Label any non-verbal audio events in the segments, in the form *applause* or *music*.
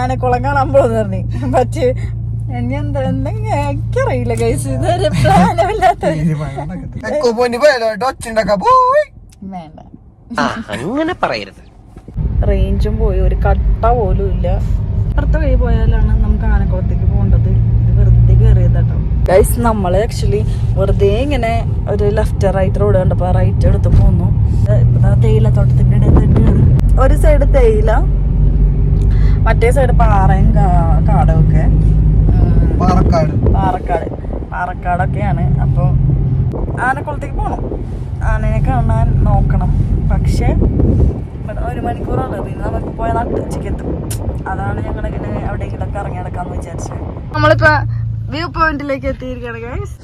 ആനക്കുളം കാണാൻ പോകുന്നു പറഞ്ഞു. പക്ഷേ ഇനി എന്താ എന്തെങ്കിലും എനിക്കറിയില്ല ഗൈസ് ഇതൊരു പ്ലാനമില്ലാത്ത വേണ്ട. അങ്ങനെ പറയരുത്. റേഞ്ചും പോയി. ഒരു കട്ട പോലും ഇല്ല. അടുത്ത വഴി പോയാലാണ് നമുക്ക് ആനക്കുളത്തേക്ക് പോകേണ്ടത്. ഇത് വെറുതെ കയറിയതാട്ടോ ഗൈസ് നമ്മൾ ആക്ച്വലി വെറുതെ ഇങ്ങനെ ഒരു ലെഫ്റ്റ് റൈറ്റ് റോഡ് കണ്ടപ്പോൾ റൈറ്റ് എടുത്ത് പോന്നു. ഇപ്പൊ തേയിലത്തോട്ടത്തിന്റെ ഇടയിൽ ഒരു സൈഡ് തേയില മറ്റേ സൈഡ് പാറയും കാടും ഒക്കെ പാറക്കാട്. പാറക്കാട്. പാറക്കാടൊക്കെയാണ്. അപ്പോൾ ആനക്കുളത്തേക്ക് പോകണം ആനയെ കാണാൻ നോക്കണം. പക്ഷേ ഒരു മണിക്കൂറാണ്. പിന്നെ നമുക്ക് പോയാൽ ഉച്ചയ്ക്ക് എത്തും. അതാണ് ഞങ്ങൾ ഇങ്ങനെ എവിടെയെങ്കിലൊക്കെ ഇറങ്ങി നടക്കാന്ന് വിചാരിച്ചത്. നമ്മളിപ്പോ വ്യൂ പോയിന്റിലേക്ക് എത്തിയിരിക്കുകയാണ് ഗൈസ്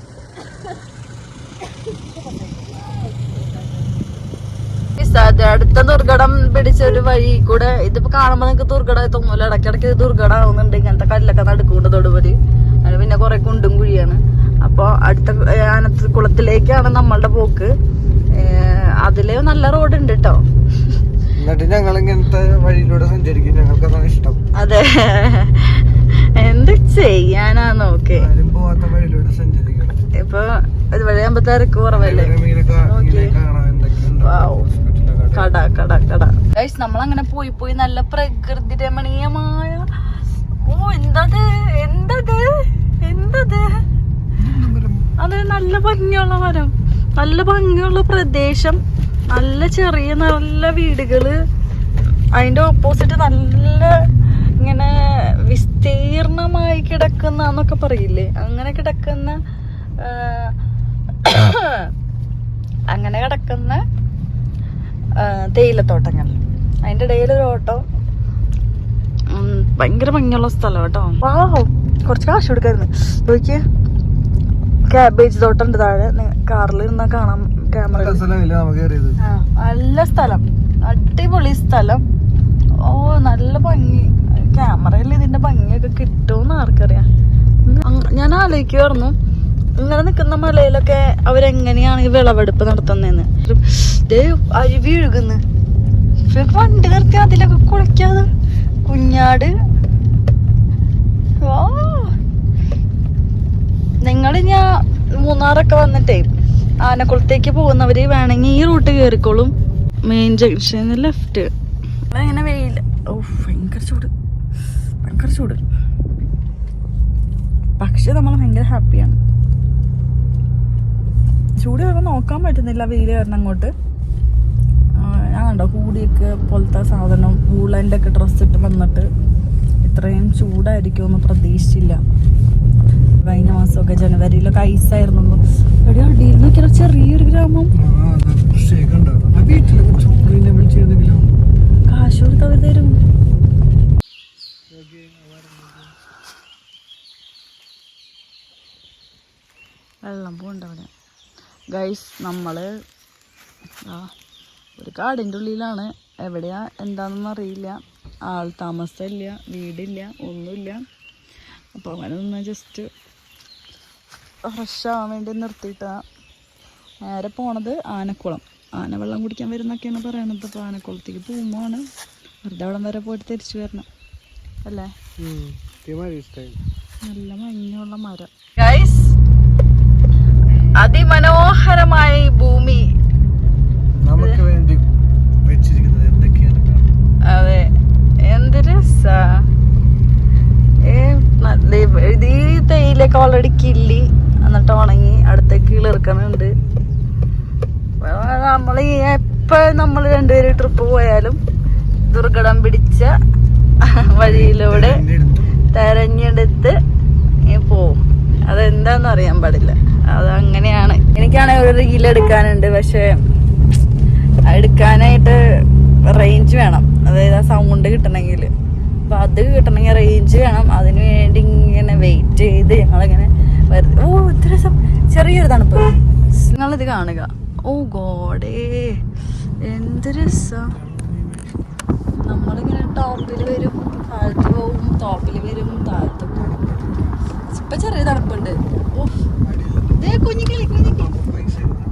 അത് അടുത്ത ദുർഘടം പിടിച്ച ഒരു വഴി കൂടെ ഇതിപ്പോ കാണുമ്പോ നിങ്ങക്ക് ദുർഘടം തോന്നൂല? ഇടയ്ക്കിടയ്ക്ക് ദുർഘടം ആവുന്നുണ്ട് ഇങ്ങനത്തെ കല്ലൊക്കെ നടുക്കൂണ്ട് തൊടുപതി അത് പിന്നെ കുറെ കുണ്ടും കുഴിയാണ്. അപ്പൊ അടുത്ത കുളത്തിലേക്കാണ് നമ്മളുടെ പോക്ക്. അതിലെ നല്ല റോഡ് ഉണ്ട് കേട്ടോ എന്നിട്ട് ഞങ്ങൾ ഇങ്ങനത്തെ വഴിയിലൂടെ സഞ്ചരിക്കും. ഞങ്ങൾക്ക് അതാണ് ഇഷ്ടം. അതെ. എന്ത് ചെയ്യാനാ നോക്ക്. പോവാത്ത വഴിയിലൂടെ സഞ്ചരിക്കണം. ഇപ്പൊ ഒരു വഴി ആകുമ്പോ തിരക്ക് കുറവല്ലേ ഇങ്ങനെ കാ- ഇങ്ങനെ കാണാൻ എന്തൊക്കെയുണ്ട് Wow. ഹോസ്പിറ്റലൊക്കെ കട കട കട ഗൈസ് നമ്മൾ അങ്ങനെ പോയി പോയി നല്ല പ്രകൃതി രമണീയമായ ഓ എന്തത്? എന്തത്? എന്തത്? അത് നല്ല ഭംഗിയുള്ള മരം. നല്ല ഭംഗിയുള്ള പ്രദേശം. നല്ല ചെറിയ നല്ല വീടുകൾ. അതിന്റെ ഓപ്പോസിറ്റ് നല്ല ഇങ്ങനെ വിസ്തീർണമായി കിടക്കുന്ന എന്നൊക്കെ പറയില്ലേ? അങ്ങനെ കിടക്കുന്ന *coughs* *coughs* അങ്ങനെ കിടക്കുന്ന തേയിലത്തോട്ടങ്ങൾ. അതിന്റെ ഇടയിൽ ഒരു ഓട്ടോ. ഉം, ഭയങ്കര ഭംഗിയുള്ള സ്ഥലം കേട്ടോ. വാഹോ കുറച്ച് കാശ് കൊടുക്കായിരുന്നു. നോക്കിയേ ക്യാബേജ് തോട്ടുണ്ട് താഴെ. കാറിൽ ഇരുന്നാ കാണാം ക്യാമറ നല്ല സ്ഥലമില്ല നമുക്ക് കയറിയത്? ആ, നല്ല സ്ഥലം. അടിപൊളി സ്ഥലം. ഓ നല്ല ഭംഗി. ക്യാമറയിൽ ഇതിന്റെ ഭംഗിയൊക്കെ കിട്ടുമെന്ന് ആർക്കറിയാം. ഞാൻ ആലോചിക്കുമായിരുന്നു ഇങ്ങനെ നിൽക്കുന്ന മലയിലൊക്കെ അവരെങ്ങനെയാണ് ഈ വിളവെടുപ്പ് നടത്തുന്നതെന്ന്? ദേ അരുവി ഒഴുകുന്നു. ഇവർക്ക് വണ്ടി നിർത്തി അതിലൊക്കെ കുളിക്കാതെ കുഞ്ഞാട്. നിങ്ങൾ ഞാൻ മൂന്നാറൊക്കെ വന്നിട്ടേ ആനക്കുളത്തേക്ക് പോകുന്നവര് വേണമെങ്കിൽ ഈ റൂട്ട് കയറിക്കോളും മെയിൻ ജംഗ്ഷൻ ലെഫ്റ്റ് ഇങ്ങനെ വെയിൽ. ഓ ഭയങ്കര ചൂട്. ഭയങ്കര ചൂട്. പക്ഷെ നമ്മൾ ഭയങ്കര ഹാപ്പിയാണ് ചൂട് കാരണം നോക്കാൻ പറ്റുന്നില്ല വെയിൽ കാരണം അങ്ങോട്ട് കണ്ടോ? കൂടിയൊക്കെ പോലത്തെ സാധനം വൂളന്റെ ഒക്കെ ഡ്രസ്സ് ഇട്ട് വന്നിട്ട് ഇത്രയും ചൂടായിരിക്കുമെന്ന് പ്രതീക്ഷിച്ചില്ല. കഴിഞ്ഞ മാസമൊക്കെ ജനുവരിയിലൊക്കെ ഐസായിരുന്നു എടി അടിയിൽ നിൽക്കുന്ന ചെറിയൊരു ഗ്രാമം. കാശ് കൊടുത്ത് അവർ തരും. വെള്ളം പോകണ്ട അവിടെ ഗൈസ് നമ്മൾ ആ ഒരു കാടിന്റെ ഉള്ളിലാണ് എവിടെയാ? എന്താണെന്ന് അറിയില്ല. ആൾ താമസമില്ല വീടില്ല ഒന്നുമില്ല. അപ്പോൾ അവനൊന്ന് ജസ്റ്റ് ഫ്രഷ് ആവാൻ വേണ്ടി നിർത്തിയിട്ടാ. നേരെ പോണത് ആനക്കുളം. ആന വെള്ളം കുടിക്കാൻ വരുന്നൊക്കെയാണ് പറയണത്. അപ്പോൾ ആനക്കുളത്തേക്ക് പോകുമ്പോഴാണ് വെറുതെ അവിടം വരെ പോയിട്ട് തിരിച്ചു വരണം. അല്ലേ? നല്ല മഞ്ഞുള്ള മരം. ഗൈസ് അതിമനോഹരമായ ഈ ഭൂമി. നമുക്ക് വേണ്ടി വെച്ചിരിക്കുന്നത് എന്തൊക്കെയാണ് കാണാൻ. അതെ എന്ത് രസാ ഇത് ഈ തേയിലൊക്കെ ഓൾറെഡി കിള്ളി. എന്നിട്ട് ഉണങ്ങി അടുത്തേക്ക് കിളിർക്കണുണ്ട്. നമ്മൾ എപ്പോ നമ്മൾ രണ്ടുപേരും ട്രിപ്പ് പോയാലും ദുർഘടം പിടിച്ച വഴിയിലൂടെ തിരഞ്ഞെടുത്തു. പോവും. അതെന്താന്ന് അറിയാൻ പാടില്ല. അത് അങ്ങനെയാണ് എനിക്കാണെങ്കിൽ ഒരു റീൽ എടുക്കാനുണ്ട്. പക്ഷെ എടുക്കാനായിട്ട് റേഞ്ച് വേണം. അതായത് ആ സൗണ്ട് കിട്ടണമെങ്കിൽ. അപ്പോൾ അത് കിട്ടണമെങ്കിൽ റേഞ്ച് വേണം. അതിന് വേണ്ടി ഇങ്ങനെ വെയിറ്റ് ചെയ്ത് ഞങ്ങളിങ്ങനെ വെറുതെ ഓ ഇത്ര ചെറിയൊരു തണുപ്പ്. നിങ്ങളിത് കാണുക. ഓ ഗോഡേ. എന്ത് രസം. നമ്മളിങ്ങനെ ടോപ്പിൽ വരും താഴത്ത് പോവും ടോപ്പിൽ വരും താഴത്ത് പോവും. ഇപ്പം ചെറിയ തണുപ്പുണ്ട്. ഓ ദേ കുഞ്ഞിക്കളി കുഞ്ഞിക്കിളി പൈസ ഉണ്ട്.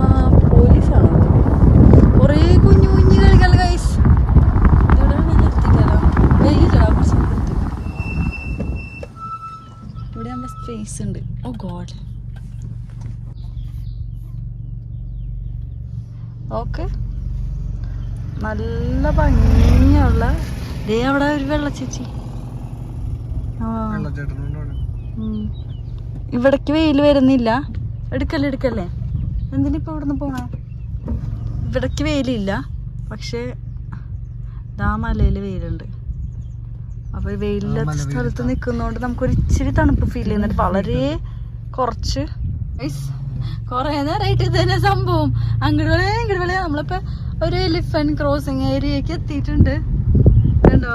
ആ പോലീസാണോ കുറേ കുഞ്ഞു കുഞ്ഞു കളികൾ ഗൈസ് ഗോഡ് ഓക്കെ നല്ല ഭംഗിയുള്ള ദേ ഒരു ഉം. ഇവിടേക്ക് വെയിൽ വരുന്നില്ല. എടുക്കല്ലേ എടുക്കല്ലേ? എന്തിനിപ്പോ ഇവിടുന്ന് പോണേ? ഇവിടേക്ക് വെയിലില്ല. പക്ഷേ ദാ മലയിൽ വെയിലുണ്ട്. അപ്പൊ വെയിലില്ലാത്ത സ്ഥലത്ത് നിൽക്കുന്നോണ്ട് നമുക്കൊരു ഇച്ചിരി തണുപ്പ് ഫീൽ ചെയ്യുന്നുണ്ട്. വളരെ കുറച്ച്. കൊറേ നേരമായിട്ട് ഇത് തന്നെ സംഭവം. അങ്ങോട്ട് വിളയാ ഇങ്ങോട്ട് വിളയാ നമ്മളിപ്പോ ഒരു എലിഫന്റ് ക്രോസിങ് ഏരിയക്ക് എത്തിയിട്ടുണ്ട്. കണ്ടോ?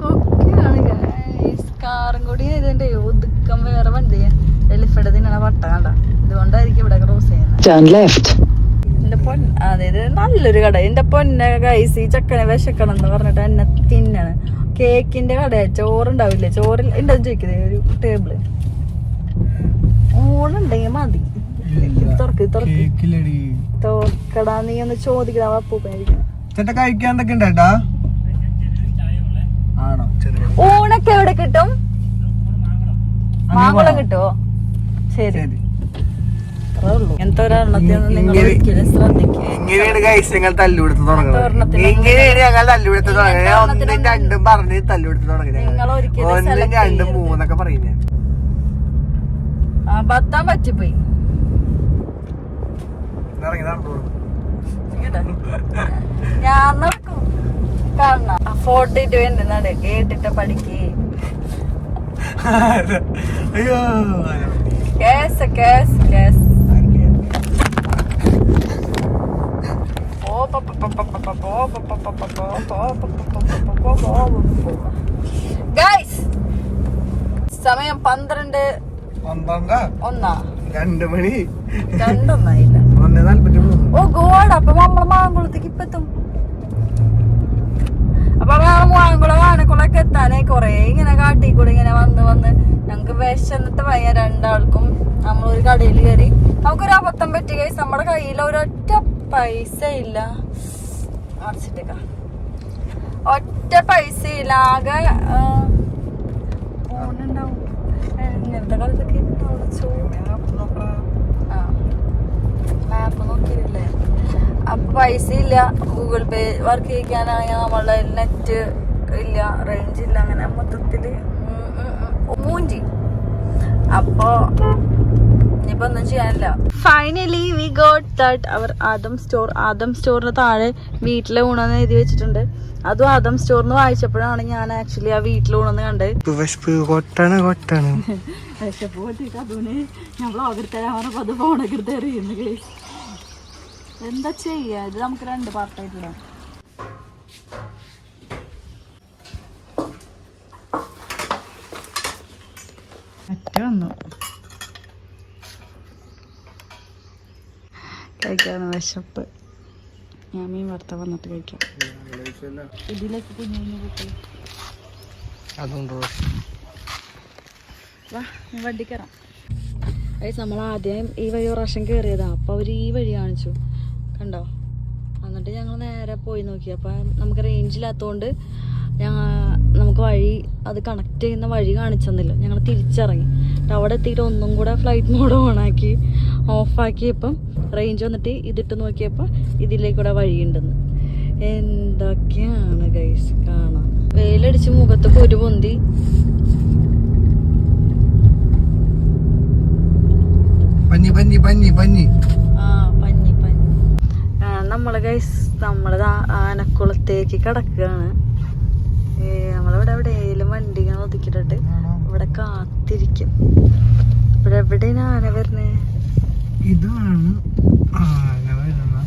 കൊക്കെയാണ്. കാറും കൂടി ഇതിന്റെ ഒതുക്കം വേറെ വണ്ടിയാ എലിഫന്റ് തിന്നണ വട്ട കണ്ട? ഇതുകൊണ്ടായിരിക്കും ഇവിടെ ക്രോസ് ചെയ്യുന്നത്. എന്റെ പൊൻ അതായത് നല്ലൊരു കട. എന്റെ പൊന്നെ കൈസ് ഈ ചക്കനെ വിശക്കണം എന്ന് പറഞ്ഞിട്ട് എന്നെ തിന്നാണ്. കേക്കിന്റെ കടയാ. ചോറുണ്ടാവില്ലേ? ചോറിൽ എന്റെ ചോദിക്കുന്നത് ഒരു ടേബിൾ ഊണുണ്ടെങ്കിൽ മതി. തുറക്ക് തുറക്ക്. തുറക്കടാ. നീ ഒന്ന് ചോദിക്കടാ അപ്പൂപ്പ കഴിക്കാൻ എന്തൊക്കെ ചെറിയ ഊണൊക്കെ എവിടെ കിട്ടും? മാമ്പഴം കിട്ടുമോ ശരി. ഇങ്ങനെയാണ് ഗൈസ് ഞങ്ങൾ തല്ലുപിടുത്ത് തുടങ്ങുന്നത് ഒരെണ്ണത്തിന് ഇങ്ങനെയാണ് ഞങ്ങൾ തല്ലുപിടുത്ത് തുടങ്ങുന്നത് ഒന്നും രണ്ടും പറഞ്ഞ് തല്ലുപിടുത്ത് തുടങ്ങുന്നത് നിങ്ങൾ ഒരിക്കലും ഒന്നും select രണ്ടും മൂന്നൊക്കെ പറയുന്നത് പറ്റിപ്പോയി? ഞാൻ നടക്കും. കാണണം. ഫോർട്ടിട്ട് വേണ്ടുന്നാണ് കേട്ടിട്ട് പഠിക്കേ അയ്യോ കേസ് കേസ് കേസ് ഗൈസ് സമയം പന്ത്രണ്ട് ഒന്നാ രണ്ട് മണി രണ്ടൊന്നായില്ല ഓ ഗോഡ് അപ്പൊ നമ്മളെ മാങ്കുളത്തേക്ക് ഇപ്പൊ എത്തും അപ്പൊ മാങ്കുളം ആനക്കുളൊക്കെ എത്താനായി കൊറേ ഇങ്ങനെ കാട്ടി കൂടെ ഇങ്ങനെ വന്ന് വന്ന്. ഞങ്ങക്ക് വിശന്നിട്ട് വയ്യ രണ്ടാൾക്കും. നമ്മളൊരു കടയിൽ കയറി നമുക്കൊരു അബദ്ധം പറ്റി കഴിച്ച് നമ്മുടെ കയ്യിൽ ഒരൊറ്റ പൈസ ഇല്ല അടച്ചിട്ടേക്ക. ഒറ്റ പൈസ ഇല്ല ആകെ ഫോണുണ്ടാവും. ഇങ്ങനത്തെ കാലത്തൊക്കെ ഉണ്ടാവും ചോദിക്കാം മാപ്പ് നോക്കിയില്ലേ അപ്പൊ പൈസ ഇല്ല. ഗൂഗിൾ പേ വർക്ക് ചെയ്യിക്കാനാണെങ്കിൽ നമ്മളെ നെറ്റ് ഇല്ല റേഞ്ച് ഇല്ല അങ്ങനെ മൊത്തത്തിൽ. മൂഞ്ചി. അപ്പോ ഇനിയിപ്പോ ഒന്നും ചെയ്യാനില്ല. Finally we got that our Adam store Adam സ്റ്റോറിന് താഴെ വീട്ടിലെ ഊണെന്ന് എഴുതി വെച്ചിട്ടുണ്ട്. അതും ആദം സ്റ്റോറിന്ന് വായിച്ചപ്പോഴാണ് ഞാൻ ആക്ച്വലി ആ വീട്ടിലെ ഊണെന്ന് കണ്ടത്. വിശപ്പ് കൊട്ടാണ് കൊട്ടാണ്. വിശപ്പ് *laughs* കൊട്ടിട്ട് അതുകൊണ്ട് പറഞ്ഞപ്പോ അത് ഫോണൊക്കെ എടുത്ത് എറിയുന്നു. എന്താ ചെയ്യാ? ഇത് നമുക്ക് രണ്ട് പാർട്ടായിട്ടിടാം വന്നു. വിശപ്പ്. ഞാൻ മീൻ വറുത്ത വന്നിട്ട് കഴിക്കാം. ഇതിലേക്ക് കുഞ്ഞു കുഞ്ഞു അതുകൊണ്ട് വാ ഞാൻ വണ്ടി കയറാം നമ്മൾ ആദ്യം ഈ വഴി പ്രാവശ്യം കയറിയതാ അപ്പോൾ അവർ ഈ വഴി കാണിച്ചു. കണ്ടോ എന്നിട്ട് ഞങ്ങൾ നേരെ പോയി നോക്കി. അപ്പം നമുക്ക് റേഞ്ച് ഇല്ലാത്തതുകൊണ്ട് ഞങ്ങൾ നമുക്ക് വഴി അത് കണക്ട് ചെയ്യുന്ന വഴി കാണിച്ചെന്നില്ല. ഞങ്ങൾ തിരിച്ചിറങ്ങി. അവിടെ എത്തിയിട്ട് ഒന്നും കൂടെ ഫ്ലൈറ്റ് മോഡ് ഓണാക്കി ഓഫാക്കിയപ്പം റേഞ്ച് വന്നിട്ട് ഇതിട്ട് നോക്കിയപ്പോൾ ഇതിലേക്കൂടെ വഴിയുണ്ടെന്ന്. എന്തൊക്കെയാണ് ഗൈസ് കാണാൻ? വെയിലടിച്ച് മുഖത്ത് കുരു പൊന്തി. പഞ്ഞി പഞ്ഞി പഞ്ഞി പഞ്ഞി ആ, നമ്മൾ ഗൈസ് നമ്മൾ ദാ ആനക്കുളത്തേക്ക് കിടക്കുകയാണ് നമ്മളിവിടെ എവിടെയെങ്കിലും വണ്ടി ഒതുക്കിട്ടിട്ട് ഇവിടെ കാത്തിരിക്കും. ഇവിടെ എവിടെയാണ് ആന വരുന്നേ? ഇതാണ് ആന വരുന്ന.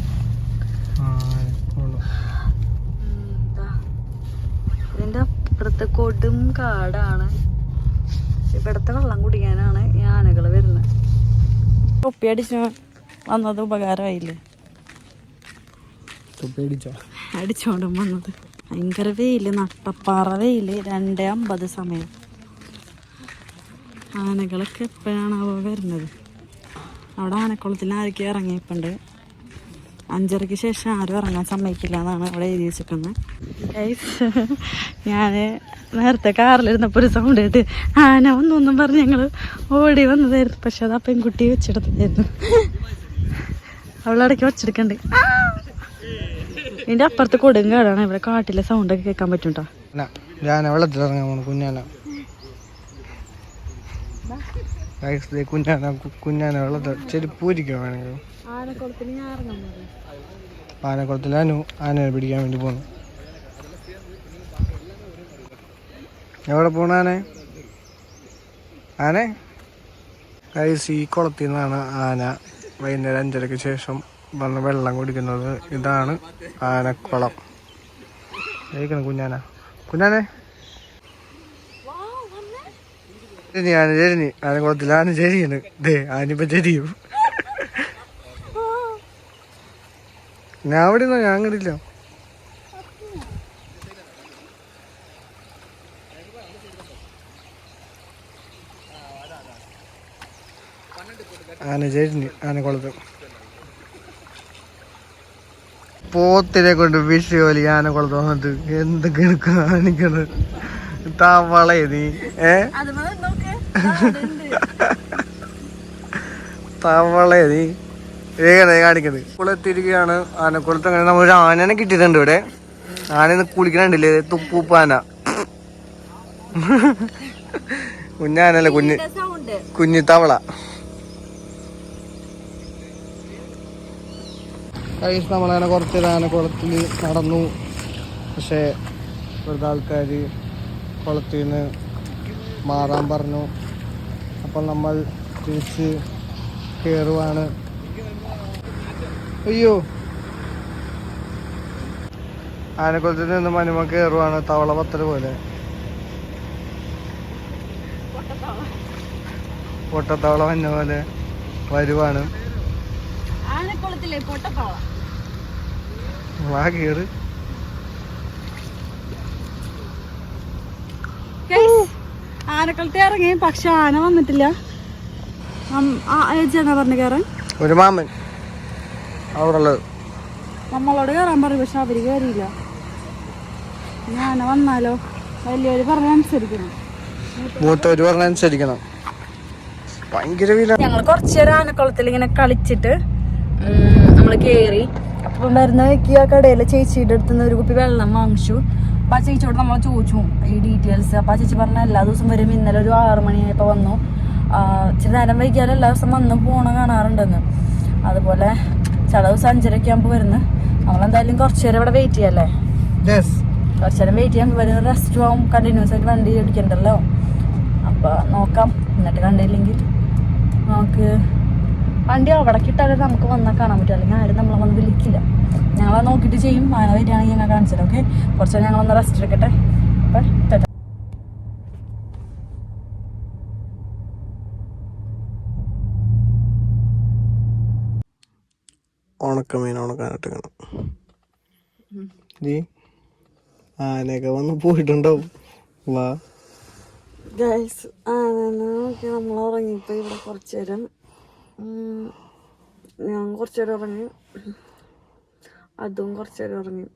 ഇതിന്റെ അപ്പുറത്തെ കൊടും കാടാണ്. ഇവിടത്തെ വെള്ളം കുടിക്കാനാണ് ഈ ആനകൾ വരുന്നത്. ഒപ്പി അടിച്ച് വന്നത് ഉപകാരമായില്ലേ? അടിച്ചോണ്ടും വന്നത്. ഭയങ്കര വെയിൽ നട്ടപ്പാറ വെയിൽ രണ്ടേ അമ്പത് സമയം. ആനകളൊക്കെ എപ്പോഴാണ് അവ വരുന്നത്. അവിടെ ആനക്കുളത്തിൽ ആരൊക്കെ ഇറങ്ങിയിപ്പുണ്ട് അഞ്ചരയ്ക്ക് ശേഷം ആരും ഇറങ്ങാൻ സമ്മതിക്കില്ല എന്നാണ് അവിടെ എഴുതി വെച്ചിരിക്കുന്നത്. ഞാൻ നേരത്തെ കാറിലിരുന്നപ്പോൾ ഒരു സൗണ്ട് കേട്ട് ആന ഒന്നൊന്നും പറഞ്ഞ് ഞങ്ങൾ ഓടി വന്നതായിരുന്നു. പക്ഷെ അത് ആ പെൺകുട്ടി വെച്ചെടുത്തതായിരുന്നു. അവളടയ്ക്ക് വച്ചെടുക്കണ്ട്. ഇതിന്റെ അപ്പുറത്ത് കൊടുങ്കാടാണ് ഇവിടെ കാട്ടിലെ സൗണ്ട് ഒക്കെ കേൾക്കാൻ പറ്റും കേട്ടോ ഞാൻ കുഞ്ഞാന. പിടിക്കാൻ വേണ്ടി പോണു. എവിടെ പോണ ആനെ? ആനെ? ഈ കുളത്തിൽ നിന്നാണ് ആന വൈകുന്നേരം അഞ്ചരയ്ക്ക് ശേഷം വന്ന് വെള്ളം കുടിക്കുന്നത് ഇതാണ് ആനക്കുളം. കഴിക്കണം കുഞ്ഞാന? കുഞ്ഞാനെ? ശരി ആന ചെരിഞ്ഞ് ആനക്കുളത്തിൽ ആന ചെരിയാണ് ദേ ആനിപ്പം ചെരിയും ഞാൻ അവിടെ നിന്നോ ഞാൻ കണ്ടില്ല ആന ചേരിഞ്ഞ് ആനക്കുളത്ത്. പോത്തിനെ കൊണ്ട് വിഷയോലി ആനക്കുളത്ത് വന്നിട്ട് എന്തൊക്കെയാണ് കാണിക്കണത് തവളേ നീ. ഏ? തവളേ നീ. ഏകണേ കാണിക്കുന്നത് കുളത്തിരിക്കുകയാണ് ആനക്കുളത്ത് അങ്ങനെ ഒരു ആനനെ കിട്ടിയിട്ടുണ്ട് ഇവിടെ. ആന കുളിക്കണുണ്ടല്ലേ? തുപ്പൂപ്പാന. കുഞ്ഞാനല്ലേ കുഞ്ഞ്? കുഞ്ഞി കഴിച്ച് നമ്മളങ്ങനെ കുറച്ച് ആനക്കുളത്തിൽ നടന്നു. പക്ഷേ ഇവിടുത്തെ ആൾക്കാർ കുളത്തിൽ നിന്ന് മാറാൻ പറഞ്ഞു. അപ്പോൾ നമ്മൾ തിരിച്ച് കയറുവാണ് അയ്യോ. ആനക്കുളത്തിൽ നിന്ന് മനുമ കയറുവാണ് തവള പത്തര പോലെ. പൊട്ടത്തവള മഞ്ഞ പോലെ വരുവാണ്. ആനക്കുളത്തിലെ പൊട്ടപ്പാള വാ കയറ് ആനക്കുളത്തെ ഇറങ്ങി പക്ഷെ ആന വന്നിട്ടില്ല. പറഞ്ഞു കയറാൻ ഒരു മാമൻ അവിടെ നമ്മളോട് കയറാൻ പറയും പക്ഷെ അവർ കയറിയില്ല ആന വന്നാലോ? വലിയവര് പറഞ്ഞ അനുസരിക്കണം. മൂത്തവര് പറഞ്ഞ അനുസരിക്കണം. ഭയങ്കര ഞങ്ങൾ കുറച്ചു നേരം ആനക്കുളത്തിൽ ഇങ്ങനെ കളിച്ചിട്ട് നമ്മൾ കേറി. അപ്പം വരുന്ന വഴിക്ക് ആ കടയിലെ ചേച്ചിയുടെ അടുത്ത് നിന്ന് ഒരു കുപ്പി വെള്ളം വാങ്ങിച്ചു. അപ്പൊ ആ ചേച്ചിയോട് നമ്മൾ ചോദിച്ചു ഈ ഡീറ്റെയിൽസ് അപ്പൊ ആ ചേച്ചി പറഞ്ഞ എല്ലാ ദിവസം വരും. ഇന്നലെ ഒരു ആറ് മണിയായപ്പോ വന്നു. ഇച്ചിരി നേരം വൈകിയാൽ എല്ലാ ദിവസം വന്ന് പോണ കാണാറുണ്ടെന്ന്. അതുപോലെ ചില ദിവസം അഞ്ചരയ്ക്ക് ആകുമ്പോൾ വരുന്നു. നമ്മളെന്തായാലും കുറച്ചു നേരം ഇവിടെ വെയിറ്റ് ചെയ്യല്ലേ? കുറച്ചു നേരം വെയിറ്റ് ചെയ്യാൻ വരുന്ന റെസ്റ്റ് ആവും. കണ്ടിന്യൂസ് ആയിട്ട് വണ്ടി ഓടിക്കണ്ടല്ലോ. അപ്പൊ നോക്കാം. എന്നിട്ട് കണ്ടില്ലെങ്കിൽ നമുക്ക് വണ്ടി അവിടെ കിട്ടാതെ നമുക്ക് വന്നാൽ കാണാൻ പറ്റും. അല്ലെങ്കിൽ ആരും നമ്മളെ വന്ന് വിളിക്കില്ല. ഞങ്ങളെ നോക്കിയിട്ട് ചെയ്യും. ആന വരികയാണെങ്കിൽ ഞങ്ങൾ കാണിച്ചത് ഓക്കെ? കുറച്ച് നേരം ഞങ്ങളൊന്ന് റെസ്റ്റ് എടുക്കട്ടെ. അപ്പം ടാറ്റ. ഉണക്കമീൻ ഉണക്കാനിട്ട് കാണാം നീ ആനയൊക്കെ വന്ന് പോയിട്ടുണ്ടാവും. വാ. ഗൈസ് നോക്കി നമ്മൾ ഉറങ്ങിപ്പോയി. ഇവിടെ കുറച്ച് നേരം ഉം, ഞാൻ കുറച്ച് നേരം ഉറങ്ങി. അതും കുറച്ച് നേരം ഉറങ്ങി.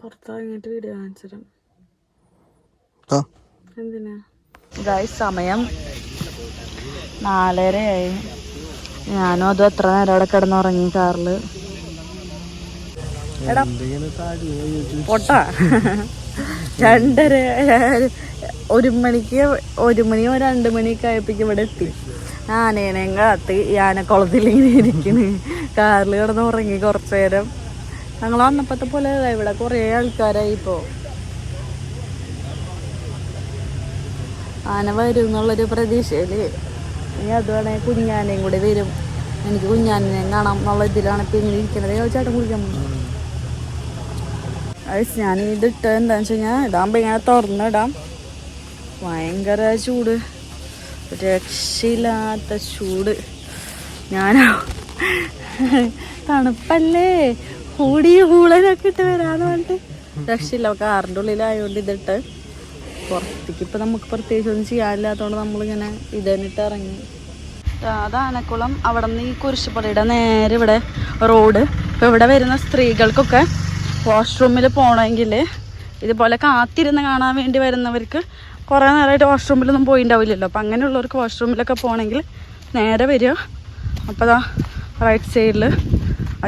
പുറത്തിറങ്ങിയിട്ട് വീഡിയോ കാണിച്ചു തരാം ആ. എന്തിനാ? സമയം നാലരയായി. ഞാനും അതും എത്ര നേരം അവിടെ കിടന്നുറങ്ങി കാറിൽ. എടാ പൊട്ട? *laughs* രണ്ടര ഒരു മണിക്ക് ഒരു മണിയോ രണ്ട് മണിയൊക്കെ ആയപ്പോ ഇവിടെ എത്തി. ആനേനെയും കാത്ത് ആനക്കുളത്തിൽ ഇങ്ങനെ ഇരിക്കണ്. കാറിൽ കിടന്ന് ഉറങ്ങി കുറച്ചു നേരം. ഞങ്ങൾ വന്നപ്പോഴത്തെ പോലെ ഇവിടെ കുറേ ആൾക്കാരായി ഇപ്പോൾ ആന വരും എന്നുള്ളൊരു പ്രതീക്ഷയിൽ ഇനി അതുവേണേ കുഞ്ഞാനയും കൂടി വരും. എനിക്ക് കുഞ്ഞാനെയും കാണാം എന്നുള്ള ഇതിലാണ് ഇപ്പം ഇങ്ങനെ ഇരിക്കുന്നത് ചേട്ടൻ കുടിക്കാൻ അത് ഞാൻ ഇത് ഇട്ടത് എന്താണെന്ന് വെച്ച് കഴിഞ്ഞാൽ ഇടാകുമ്പോൾ ഇങ്ങനെ തുറന്നിടാം ഭയങ്കര ചൂട്. രക്ഷയില്ലാത്ത ചൂട്. ഞാനോ? തണുപ്പല്ലേ? കൂടി കൂളനൊക്കെ ഇട്ട് വരാന്ന് പറഞ്ഞിട്ട്. രക്ഷയില്ല കാറിന്റെ ഉള്ളിലായതുകൊണ്ട് ഇതിട്ട് പുറത്തേക്ക് ഇപ്പം നമുക്ക് പ്രത്യേകിച്ച് ഒന്നും ചെയ്യാനില്ലാത്തതുകൊണ്ട് നമ്മളിങ്ങനെ ഇത് തന്നിട്ട് ഇറങ്ങി. അത് ആനക്കുളം. അവിടെ നിന്ന് ഈ കുരിശുപള്ളിയുടെ നേരെ ഇവിടെ റോഡ്. ഇപ്പം ഇവിടെ വരുന്ന സ്ത്രീകൾക്കൊക്കെ വാഷ്റൂമിൽ പോകണമെങ്കിൽ ഇതുപോലെ കാത്തിരുന്ന് കാണാൻ വേണ്ടി വരുന്നവർക്ക് കുറേ നേരമായിട്ട് വാഷ്റൂമിലൊന്നും പോയിണ്ടാവില്ലല്ലോ. അപ്പം അങ്ങനെയുള്ളവർക്ക് വാഷ്റൂമിലൊക്കെ പോകണമെങ്കിൽ നേരെ വരിക. അപ്പോൾ അതാ റൈറ്റ് സൈഡിൽ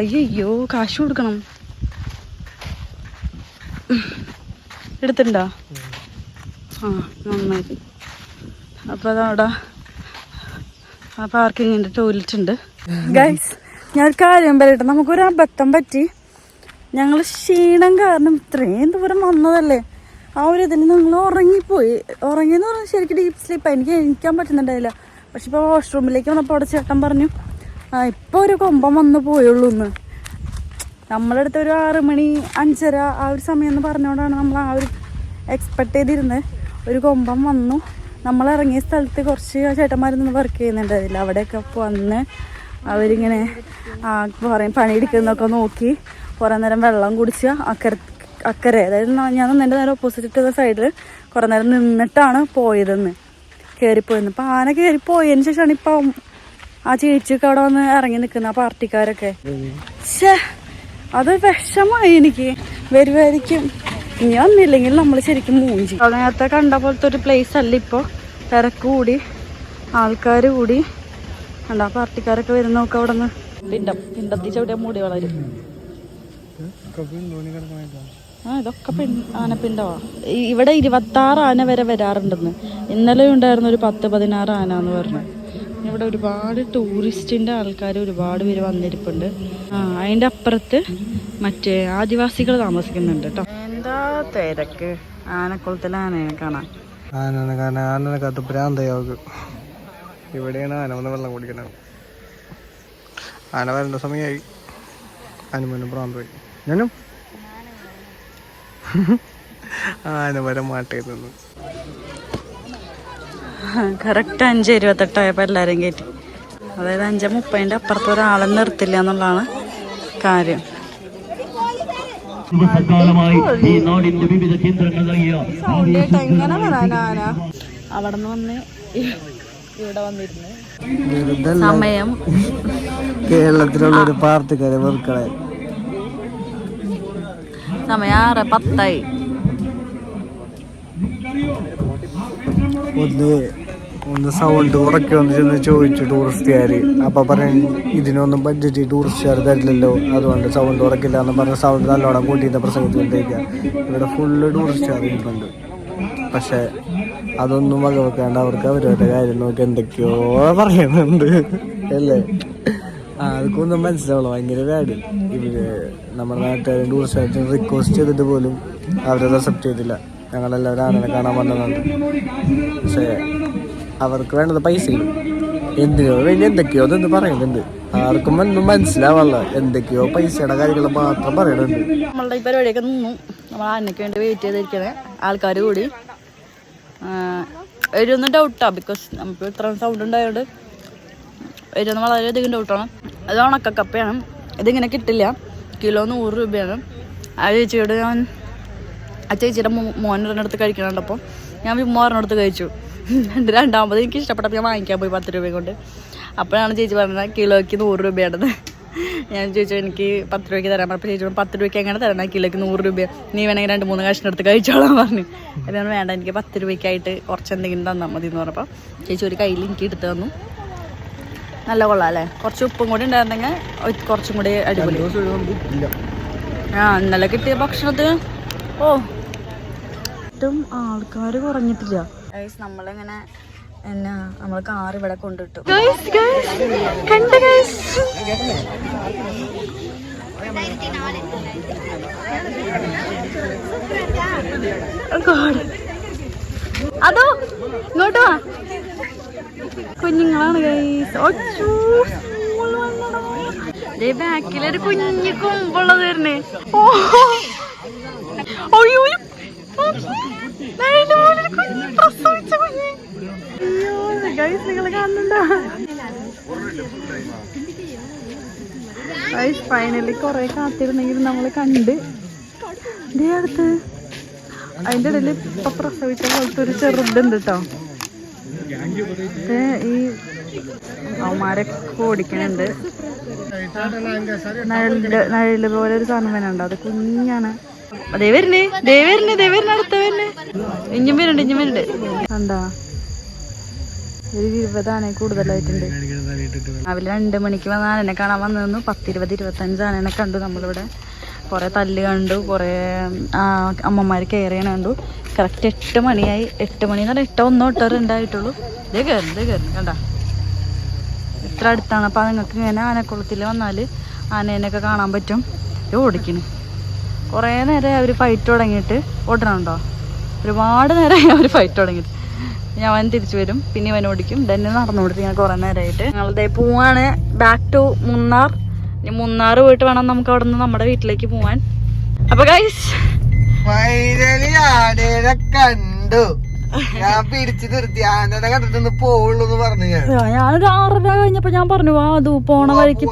അയ്യോ കാശ് കൊടുക്കണം. എടുത്തിട്ടുണ്ടോ ആ നന്നായി. അപ്പോൾ അതവിടെ ആ പാർക്കിങ്ങിന്റെ ടോയ്ലറ്റ് ഉണ്ട് ഗൈസ് ഞാൻ ഒരു കാര്യം പറയട്ടെ. നമുക്കൊരു അബദ്ധം പറ്റി. ഞങ്ങൾ ക്ഷീണം കാരണം ഇത്രയും ദൂരം വന്നതല്ലേ? ആ ഒരു ഇതിന് ഞങ്ങൾ ഉറങ്ങിപ്പോയി. ഉറങ്ങിയെന്ന് പറഞ്ഞാൽ ശരിക്കും ഡീപ്പ് സ്ലീപ്പ് എനിക്ക് എണീക്കാൻ പറ്റുന്നുണ്ടായില്ല. പക്ഷെ ഇപ്പോൾ വാഷ്റൂമിലേക്ക് വന്നപ്പോൾ അവിടെ ചേട്ടൻ പറഞ്ഞു ആ ഇപ്പോൾ ഒരു കൊമ്പം വന്ന് പോയുള്ളൂ എന്ന് നമ്മളെ അടുത്ത് ഒരു ആറ് മണി അഞ്ചര ആ ഒരു സമയം എന്ന് പറഞ്ഞുകൊണ്ടാണ് നമ്മൾ ആ ഒരു എക്സ്പെക്ട് ചെയ്തിരുന്നത് ഒരു കൊമ്പം വന്നു. നമ്മൾ ഇറങ്ങിയ സ്ഥലത്ത് കുറച്ച് ചേട്ടന്മാരൊന്നും വർക്ക് ചെയ്യുന്നുണ്ടായില്ല അവിടെയൊക്കെ വന്ന് അവരിങ്ങനെ പറയും പണിയെടുക്കുന്നൊക്കെ നോക്കി. കുറേ നേരം വെള്ളം കുടിച്ച് അക്കര അക്കരെ അതായത് ഞാൻ നിന്നതിന്റെ നേരെ ഓപ്പോസിറ്റ് സൈഡിൽ കുറേ നേരം നിന്നിട്ടാണ് പോയതെന്ന്. കയറിപ്പോയെന്ന് അപ്പം ആന കയറിപ്പോയതിന് ശേഷമാണ് ഇപ്പം ആ ചേച്ചിയൊക്കെ അവിടെ വന്ന് ഇറങ്ങി നിൽക്കുന്ന ആ പാർട്ടിക്കാരൊക്കെ. ഷേ അത് വിഷമായി എനിക്ക്. വരുമായിരിക്കും ഇനി വന്നില്ലെങ്കിൽ നമ്മൾ ശരിക്കും മൂഞ്ചി. അവിടെ നേരത്തെ കണ്ട പോലത്തെ ഒരു പ്ലേസ് അല്ല ഇപ്പോൾ തിരക്ക് കൂടി ആൾക്കാർ കൂടി. കണ്ട പാർട്ടിക്കാരൊക്കെ വരുന്ന നോക്കാം അവിടെ നിന്ന് പിണ്ടം മൂടി വളരും. ആ ഇതൊക്കെ പിൻ ആനപ്പിണ്ടവാ. ഇവിടെ ഇവിടെ ഇരുപത്താറ് ആന വരെ വരാറുണ്ടെന്ന്. ഇന്നലെ ഉണ്ടായിരുന്ന ഒരു പത്ത് പതിനാറ് ആന എന്ന് പറഞ്ഞു. ഇവിടെ ഒരുപാട് ടൂറിസ്റ്റിന്റെ ആൾക്കാർ ഒരുപാട് പേര് വന്നിരിപ്പുണ്ട്. ആ അതിന്റെ അപ്പുറത്ത് മറ്റേ ആദിവാസികൾ താമസിക്കുന്നുണ്ട് കേട്ടോ എന്താ തിരക്ക്? ആനക്കുളത്തിൽ ആനയെ കാണാൻ. ആനനെ കാണാൻ ആനനെ കാത്ത് ഇവിടെയാണ് ആന വന്ന് വെള്ളം കുടിക്കണത് ആന വരേണ്ട സമയമായി. അനുമനും പ്രാന്ത് പോയി ഞാനും? ആന വരെ മാട്ടേ നിന്ന് കറക്റ്റ് അഞ്ച് ഇരുപത്തെട്ടായപ്പോൾ എല്ലാവരും കയറ്റി അതായത് അഞ്ച് മുപ്പതിന്റെ അപ്പുറത്ത് ഒരാളെ നിർത്തില്ല എന്നുള്ളതാണ് കാര്യം. അവിടെ നിന്ന് വന്ന് ഇവിടെ വന്നിരുന്നു. സമയം. കേരളത്തിലുള്ള ഒരു പാർട്ടിക്കാരെ വെറുക്കളെ സമയം ആറ് പത്തായി. ഒന്ന് ഒന്ന് സൗണ്ട് കുറയ്ക്കുമെന്ന് ചെന്ന് ചോദിച്ചു ടൂറിസ്റ്റുകാര് അപ്പൊ പറയും ഇതിനൊന്നും ബഡ്ജറ്റ് ടൂറിസ്റ്റുകാർ തരില്ലല്ലോ അതുകൊണ്ട് സൗണ്ട് കുറയ്ക്കില്ല എന്ന് പറഞ്ഞ സൗണ്ട് നല്ലോണം പ്രസംഗത്തിൽ പ്രസംഗിച്ചുകൊണ്ടിരിക്കുക. ഇവിടെ ഫുള്ള് ടൂറിസ്റ്റുകാർ ഇരിക്കുന്നുണ്ട് പക്ഷേ അതൊന്നും വകവെക്കാണ്ട് അവർക്ക് അവരുടെ കാര്യം നോക്കി എന്തൊക്കെയോ പറയുന്നുണ്ട്. അല്ലേ? ആ അതൊക്കൊന്നും മനസ്സിലാവുള്ളൂ ഭയങ്കര ബാഡ് ഇവർ നമ്മുടെ നാട്ടുകാരും ടൂറിസ്റ്റുകാരും റിക്വസ്റ്റ് ചെയ്തിട്ട് പോലും അവരത് അക്സെപ്റ്റ് ചെയ്തില്ല. ഞങ്ങളെല്ലാവരും ആനനെ കാണാൻ വന്നതാണ്. പക്ഷേ അവർക്ക് വേണ്ടത് പൈസ എന്തിനോ വേണ്ടി എന്തൊക്കെയോ അതെന്ന് പറയുന്നുണ്ട്. ആർക്കും ഒന്നും മനസ്സിലാവാനുള്ള എന്തൊക്കെയോ പൈസയുടെ കാര്യങ്ങൾ മാത്രം പറയുന്നുണ്ട്. നമ്മളുടെ ഈ പരിപാടിയൊക്കെ നിന്നു. നമ്മൾ ആനയ്ക്ക് വേണ്ടി വെയിറ്റ് ചെയ്തിരിക്കണേ. ആൾക്കാർ കൂടി. ഒരു ഡൗട്ടാണ് ബിക്കോസ് നമുക്ക് ഇത്ര സൗണ്ട് ഉണ്ടായതുകൊണ്ട് വരുമെന്ന് വളരെയധികം ഡൗട്ടാണ് അത് ഉണക്കക്കപ്പയാണ് ഇതിങ്ങനെ കിട്ടില്ല. കിലോ നൂറ് രൂപയാണ്. ആ ചേച്ചിയോട് ഞാൻ ആ ചേച്ചിയുടെ മോ- മോൻ ഒരെണ്ണടുത്ത് കഴിക്കണുണ്ടപ്പോൾ ഞാൻ വിമ്മ ഒരെണ്ണടുത്ത് കഴിച്ചു. രണ്ടാമത് എനിക്ക് ഇഷ്ടപ്പെട്ടപ്പോൾ ഞാൻ വാങ്ങിക്കാൻ പോയി പത്ത് രൂപ കൊണ്ട്. അപ്പോഴാണ് ചേച്ചി പറഞ്ഞത് കിലോയ്ക്ക് നൂറ് രൂപയാണത് ഞാൻ ചോദിച്ചു എനിക്ക് പത്ത് രൂപയ്ക്ക് തരാൻ അപ്പോൾ ചേച്ചി പത്ത് രൂപയ്ക്ക് എങ്ങനെ തരണം? കിലോയ്ക്ക് നൂറ് രൂപ. നീ വേണമെങ്കിൽ രണ്ട് മൂന്ന് കഷ്ണം എടുത്ത് കഴിച്ചോളാൻ പറഞ്ഞു. അതാണ് വേണ്ട എനിക്ക് പത്ത് രൂപയ്ക്കായിട്ട് കുറച്ച് എന്തെങ്കിലും തന്നാൽ മതി എന്ന് പറഞ്ഞപ്പോൾ ചേച്ചി ഒരു കയ്യിൽ എനിക്ക് എടുത്ത് തന്നു. നല്ല കൊള്ളാം അല്ലേ? കുറച്ച് ഉപ്പും കൂടി ഉണ്ടായിരുന്നെങ്കിൽ കുറച്ചും കൂടി അടിപൊളി. ആ ഇന്നലെ കിട്ടിയ ഭക്ഷണത്തിന്? ഓ. ഒട്ടും ആൾക്കാർ കുറഞ്ഞിട്ടില്ല. നമ്മളിങ്ങനെ എന്നാ നമ്മൾ കാർ ഇവിടെ കൊണ്ടിട്ടു. കണ്ടു അതോ ഇങ്ങോട്ടോ കുഞ്ഞുങ്ങളാണ് ബാക്കിലൊരു കുഞ്ഞു കൊമ്പുള്ളത് കാണുന്നുണ്ടോ? ഫൈനലി കുറെ കാത്തിരുന്നെങ്കിൽ നമ്മൾ കണ്ട്. അടുത്ത്. അതിന്റെ ഇടയിൽ ഇപ്പൊ പ്രസവിച്ച പോലത്തെ ഒരു ചെറുതുണ്ട് കേട്ടോ ഈ അവന്മാരൊക്കെ ഓടിക്കണുണ്ട്. നഴൽ പോലെ ഒരു സാധനം വേണുണ്ട് അത് കുഞ്ഞാണ്. അതേ വരുന്നേ ദേ വരുന്നേ ദേ വരുന്ന അടുത്ത വരുന്നേ ഇഞ്ഞും വരുന്നുണ്ട് ഇഞ്ഞും വരുന്നുണ്ട് കണ്ടാ? ഒരു ഇരുപതാണ് കൂടുതലായിട്ടുണ്ട്. രാവിലെ രണ്ട് മണിക്ക് വന്ന ആനനെ കാണാൻ വന്നു പത്തിരുപത് ഇരുപത്തഞ്ച് ആനനെ കണ്ടു നമ്മളിവിടെ. കുറേ തല്ല് കണ്ടു കുറേ അമ്മമാർ കെയർ കണ്ടു. കറക്റ്റ് എട്ട് മണിയായി. എട്ട് മണി എന്ന് പറഞ്ഞാൽ എട്ടോ ഒന്നോ എട്ടോ ഉണ്ടായിട്ടുള്ളൂ. ഇതേ കയറി ഇതേ കയറി കണ്ട? ഇത്ര അടുത്താണ്. അപ്പോൾ നിങ്ങൾക്ക് ഇങ്ങനെ ആനക്കുളത്തിൽ വന്നാൽ ആനേനെയൊക്കെ കാണാൻ പറ്റും. ഇത് ഓടിക്കണ്. കുറേ നേരം അവർ ഫൈറ്റ് തുടങ്ങിയിട്ട്. ഓടണുണ്ടോ? ഒരുപാട് നേരമായി അവർ ഫൈറ്റ് തുടങ്ങിയിട്ട്. ഞാൻ അവൻ തിരിച്ചു വരും. പിന്നെ ഇവൻ ഓടിക്കും. ഇതന്നെ നടന്നു കൊടുത്ത് ഞാൻ കുറേ നേരമായിട്ട് ഞങ്ങളിതേ പോവാണ്. Back to Munnar. ഇനി മൂന്നാർ പോയിട്ട് വേണം നമുക്ക് അവിടെ നിന്ന് നമ്മുടെ വീട്ടിലേക്ക് പോവാൻ. അപ്പൊ ഗൈസ് കണ്ടു. ഞാൻ പിടിച്ചു നിർത്തി. ആനനെ കണ്ടിട്ടൊന്ന് പോവുള്ളൂ പറഞ്ഞു ഞാൻ. ഞാനൊരു ആറര കഴിഞ്ഞപ്പോ ഞാൻ പറഞ്ഞു ആ അത് പോണ വഴിക്ക്.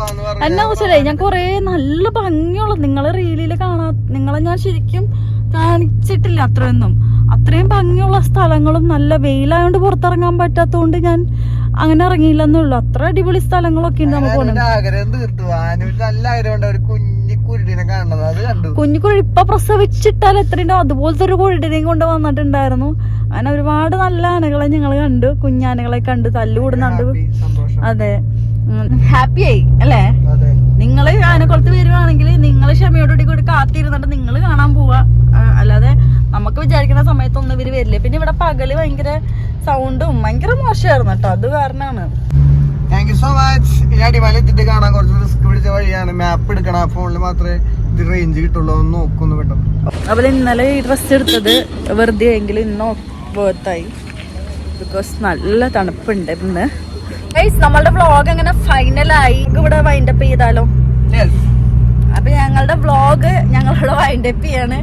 എന്നാ വെച്ചാലേ ഞാൻ കൊറേ നല്ല ഭംഗിയുള്ള നിങ്ങളെ റീലിൽ കാണാ നിങ്ങളെ ഞാൻ ശരിക്കും കാണിച്ചിട്ടില്ല അത്രയൊന്നും. അത്രയും ഭംഗിയുള്ള സ്ഥലങ്ങളും നല്ല വെയിലായോണ്ട് പുറത്തിറങ്ങാൻ പറ്റാത്തോണ്ട് ഞാൻ അങ്ങനെ ഇറങ്ങിയില്ലെന്നുള്ളു. അത്ര അടിപൊളി സ്ഥലങ്ങളൊക്കെ ഉണ്ട് നമുക്ക് കുഞ്ഞി കുരുടിനെ കാണുന്നത് അത് കണ്ടു. കുഞ്ഞു കോഴി ഇപ്പൊ പ്രസവിച്ചിട്ടാൽ എത്രയുണ്ടോ? അതുപോലത്തെ ഒരു കോഴിടിനെയും കൊണ്ട് വന്നിട്ടുണ്ടായിരുന്നു. അങ്ങനെ ഒരുപാട് നല്ല ആനകളെ ഞങ്ങൾ കണ്ടു. കുഞ്ഞാനകളെ കണ്ട്. തല്ലുകൂടുന്നുണ്ട് അതെ. ഹാപ്പി ആയി അല്ലേ? നിങ്ങൾ ആനക്കുളത്ത് വരുവാണെങ്കിൽ നിങ്ങൾ ക്ഷമയോടുകൂടി കൂടി കാത്തിരുന്നിട്ട് നിങ്ങൾ കാണാൻ പോവാ അല്ലാതെ നമുക്ക് വിചാരിക്കുന്ന സമയത്തൊന്നും ഇവർ വരില്ല. പിന്നെ ഇവിടെ പകൽ ഭയങ്കര സൗണ്ടും ഭയങ്കര മോശമായിരുന്നു കേട്ടോ അത് കാരണമാണ്. താങ്ക് യു സോ മച്ച് ഇനി അടിമാലി എത്തിയിട്ട് കാണാൻ കുറച്ച് റിസ്ക് പിടിച്ച വഴിയാണ്. മാപ്പ് എടുക്കണം. ഫോണിൽ മാത്രമേ ഇത് റേഞ്ച് കിട്ടുള്ളൂ. ഒന്ന് നോക്കുന്നു പെട്ടെന്ന് അതുപോലെ ഇന്നലെ ഈ ഡ്രസ്സ് എടുത്തത് വെറുതെ എങ്കിലും ഇന്ന് വേർത്തായി ബിക്കോസ് നല്ല തണുപ്പുണ്ട് ഇന്ന്. നമ്മളുടെ വ്ളോഗ് അങ്ങനെ ഫൈനലായി ഇവിടെ വൈൻഡപ്പ് ചെയ്താലോ? അപ്പൊ ഞങ്ങളുടെ വ്ളോഗ് ഞങ്ങളുടെ വൈൻഡപ്പ് ചെയ്യാണ്.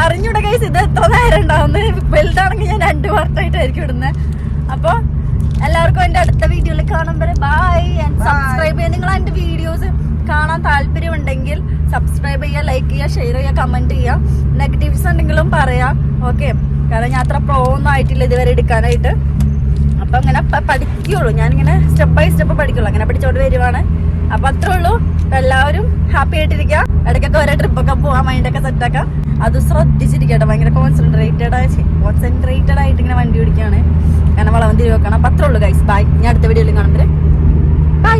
അറിഞ്ഞൂടെ കൈസ് ഇത് എത്ര നേരം ഉണ്ടാവുന്നത് വലുതാണെങ്കിൽ ഞാൻ രണ്ട് പാർട്ടായിട്ടായിരിക്കും ഇടുന്നത് അപ്പൊ എല്ലാവർക്കും എന്റെ അടുത്ത വീഡിയോയിൽ കാണാൻ വരെ. ബൈ ആൻഡ് സബ്സ്ക്രൈബ് ചെയ്യുക നിങ്ങൾ എന്റെ വീഡിയോസ് കാണാൻ താല്പര്യമുണ്ടെങ്കിൽ സബ്സ്ക്രൈബ് ചെയ്യുക ലൈക്ക് ചെയ്യുക ഷെയർ ചെയ്യുക കമന്റ് ചെയ്യുക നെഗറ്റീവ്സ് എന്തെങ്കിലും പറയാം. ഓക്കെ കാരണം ഞാൻ അത്ര പ്രോ ഒന്നും ആയിട്ടില്ല ഇതുവരെ എടുക്കാനായിട്ട്. അപ്പൊ അങ്ങനെ പഠിക്കുകയുള്ളൂ പഠിക്കുള്ളൂ. ഞാനിങ്ങനെ സ്റ്റെപ്പ് ബൈ സ്റ്റെപ്പ് പഠിക്കുള്ളൂ. അങ്ങനെ പഠിച്ചോണ്ട് വരുവാണ്. അപ്പൊ അത്രേ ഉള്ളൂ എല്ലാവരും ഹാപ്പി ആയിട്ടിരിക്കുക. ഇടയ്ക്കൊക്കെ ഓരോ ട്രിപ്പൊക്കെ പോവാൻ മൈൻഡൊക്കെ സെറ്റാക്കാം അത് ശ്രദ്ധിച്ചിരിക്കട്ടെ. ഭയങ്കര കോൺസെൻട്രേറ്റഡ് ആയി കോൺസെൻട്രേറ്റഡ് ആയിട്ട് ഇങ്ങനെ വണ്ടി ഓടിക്കുകയാണ്. കാരണം വളവന്തിരി തിരി വെക്കണം. അപ്പൊ അത്രേ ഉള്ളൂ ഗൈസ് ബൈ ഞാൻ അടുത്ത വീഡിയോയിൽ കാണുമ്പോൾ ബൈ